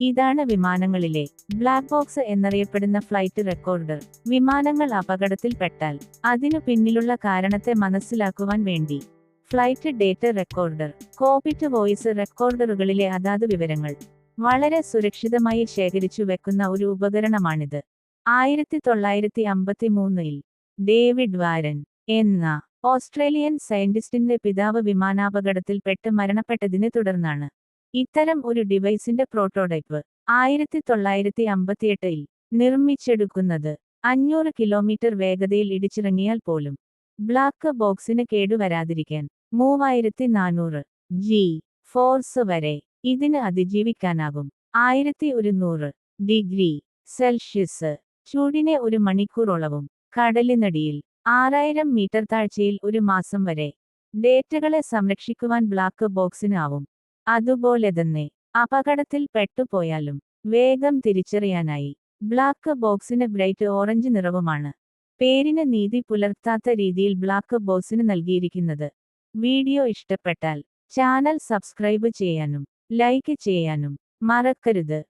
ഇതാണ് വിമാനങ്ങളിലെ black box എന്നറിയപ്പെടുന്ന ഫ്ലൈറ്റ് റെക്കോർഡർ. വിമാനങ്ങൾ അപകടത്തിൽപ്പെട്ടാൽ അതിനു പിന്നിലുള്ള കാരണത്തെ മനസ്സിലാക്കുവാൻ വേണ്ടി flight data recorder cockpit voice റെക്കോർഡറുകളിലെ അതാത് വിവരങ്ങൾ വളരെ സുരക്ഷിതമായി ശേഖരിച്ചു വെക്കുന്ന ഒരു ഉപകരണമാണിത്. ആയിരത്തി തൊള്ളായിരത്തി അമ്പത്തി മൂന്നിൽ ഡേവിഡ് വാരൻ എന്ന ഓസ്ട്രേലിയൻ സയന്റിസ്റ്റിന്റെ പിതാവ് വിമാനാപകടത്തിൽപ്പെട്ട് മരണപ്പെട്ടതിനെ തുടർന്നാണ് ഇത്തരം ഒരു ഡിവൈസിന്റെ പ്രോട്ടോടൈപ്പ് ആയിരത്തി തൊള്ളായിരത്തി അമ്പത്തിയെട്ടിൽ നിർമ്മിച്ചെടുക്കുന്നത് അഞ്ഞൂറ് കിലോമീറ്റർ വേഗതയിൽ ഇടിച്ചിറങ്ങിയാൽ പോലും ബ്ലാക്ക് ബോക്സിന് കേടുവരാതിരിക്കാൻ മൂവായിരത്തി നാനൂറ് ജി ഫോഴ്സ് വരെ ഇതിന് അതിജീവിക്കാനാകും. ആയിരത്തി ഒരുന്നൂറ് ഡിഗ്രി സെൽഷ്യസ് ചൂടിനെ ഒരു മണിക്കൂറോളവും കടലിനടിയിൽ ആറായിരം മീറ്റർ താഴ്ചയിൽ ഒരു മാസം വരെ ഡേറ്റകളെ സംരക്ഷിക്കുവാൻ ബ്ലാക്ക് ബോക്സിന് ആവും അതുപോലെ തന്നെ അപകടത്തിൽ പെട്ടുപോയാലും വേഗം തിരിച്ചറിയാനായി. ബ്ലാക്ക് ബോക്സിന് ബ്രൈറ്റ് ഓറഞ്ച് നിറവുമാണ്. പേരിന് നീതി പുലർത്താത്ത രീതിയിൽ ബ്ലാക്ക് ബോക്സിന് നൽകിയിരിക്കുന്നത്. വീഡിയോ ഇഷ്ടപ്പെട്ടാൽ ചാനൽ സബ്സ്ക്രൈബ് ചെയ്യാനും ലൈക്ക് ചെയ്യാനും മറക്കരുത്.